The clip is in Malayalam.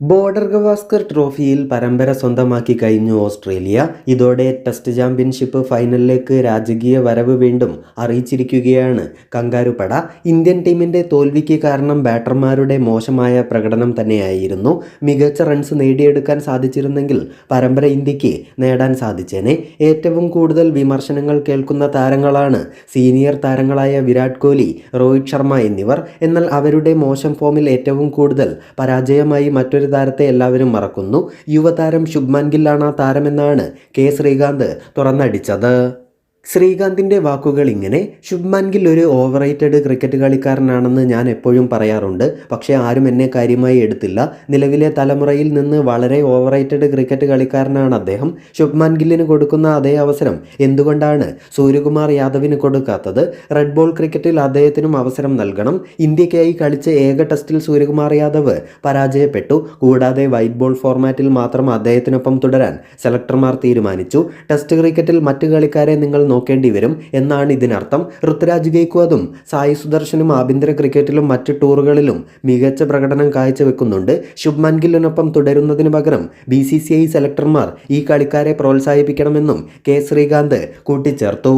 ബോർഡർ ഗവാസ്കർ ട്രോഫിയിൽ പരമ്പര സ്വന്തമാക്കി കഴിഞ്ഞു ഓസ്ട്രേലിയ. ഇതോടെ ടെസ്റ്റ് ചാമ്പ്യൻഷിപ്പ് ഫൈനലിലേക്ക് രാജകീയ വരവ് വീണ്ടും അറിയിച്ചിരിക്കുകയാണ് കങ്കാരുപട. ഇന്ത്യൻ ടീമിന്റെ തോൽവിക്ക് കാരണം ബാറ്റർമാരുടെ മോശമായ പ്രകടനം തന്നെയായിരുന്നു. മികച്ച റൺസ് നേടിയെടുക്കാൻ സാധിച്ചിരുന്നെങ്കിൽ പരമ്പര ഇന്ത്യയ്ക്ക് നേടാൻ സാധിച്ചേനെ. ഏറ്റവും കൂടുതൽ വിമർശനങ്ങൾ കേൾക്കുന്ന താരങ്ങളാണ് സീനിയർ താരങ്ങളായ വിരാട് കോഹ്ലി രോഹിത് ശർമ്മ എന്നിവർ. എന്നാൽ അവരുടെ മോശം ഫോമിൽ ഏറ്റവും കൂടുതൽ പരാജയമായി മറ്റൊരു താരത്തെ എല്ലാവരും മറക്കുന്നു. യുവതാരം ശുഭ്മാൻ ഗില്ലാണ് ആ താരമെന്നാണ് കെ ശ്രീകാന്ത് തുറന്നടിച്ചത്. ശ്രീകാന്തിന്റെ വാക്കുകൾ ഇങ്ങനെ ശുഭ്മാൻ ഗിൽ ഒരു ഓവർ ക്രിക്കറ്റ് കളിക്കാരനാണെന്ന് ഞാൻ എപ്പോഴും പറയാറുണ്ട്. പക്ഷേ ആരും എന്നെ കാര്യമായി എടുത്തില്ല. നിലവിലെ തലമുറയിൽ നിന്ന് വളരെ ഓവർ റേറ്റഡ് ക്രിക്കറ്റ് കളിക്കാരനാണ് അദ്ദേഹം. ശുഭ്മാൻ ഗില്ലിന് കൊടുക്കുന്ന അതേ അവസരം എന്തുകൊണ്ടാണ് സൂര്യകുമാർ യാദവിന് കൊടുക്കാത്തത്? റെഡ് ബോൾ ക്രിക്കറ്റിൽ അദ്ദേഹത്തിനും അവസരം നൽകണം. ഇന്ത്യക്കായി കളിച്ച ഏക ടെസ്റ്റിൽ സൂര്യകുമാർ യാദവ് പരാജയപ്പെട്ടു. കൂടാതെ വൈറ്റ് ബോൾ ഫോർമാറ്റിൽ മാത്രം അദ്ദേഹത്തിനൊപ്പം തുടരാൻ സെലക്ടർമാർ തീരുമാനിച്ചു. ടെസ്റ്റ് ക്രിക്കറ്റിൽ മറ്റു കളിക്കാരെ നിങ്ങൾ നോക്കേണ്ടി വരും എന്നാണ് ഇതിനർത്ഥം. ഋതുരാജ് ഗേക്വാദും സായി സുദർശനും ആഭ്യന്തര ക്രിക്കറ്റിലും മറ്റ് ടൂറുകളിലും മികച്ച പ്രകടനം കാഴ്ചവെക്കുന്നുണ്ട്. ശുഭ്മാൻ ഗില്ലിനൊപ്പം തുടരുന്നതിന് പകരം ബി സി സി ഐ സെലക്ടർമാർ ഈ കളിക്കാരെ പ്രോത്സാഹിപ്പിക്കണമെന്നും കെ ശ്രീകാന്ത് കൂട്ടിച്ചേർത്തു.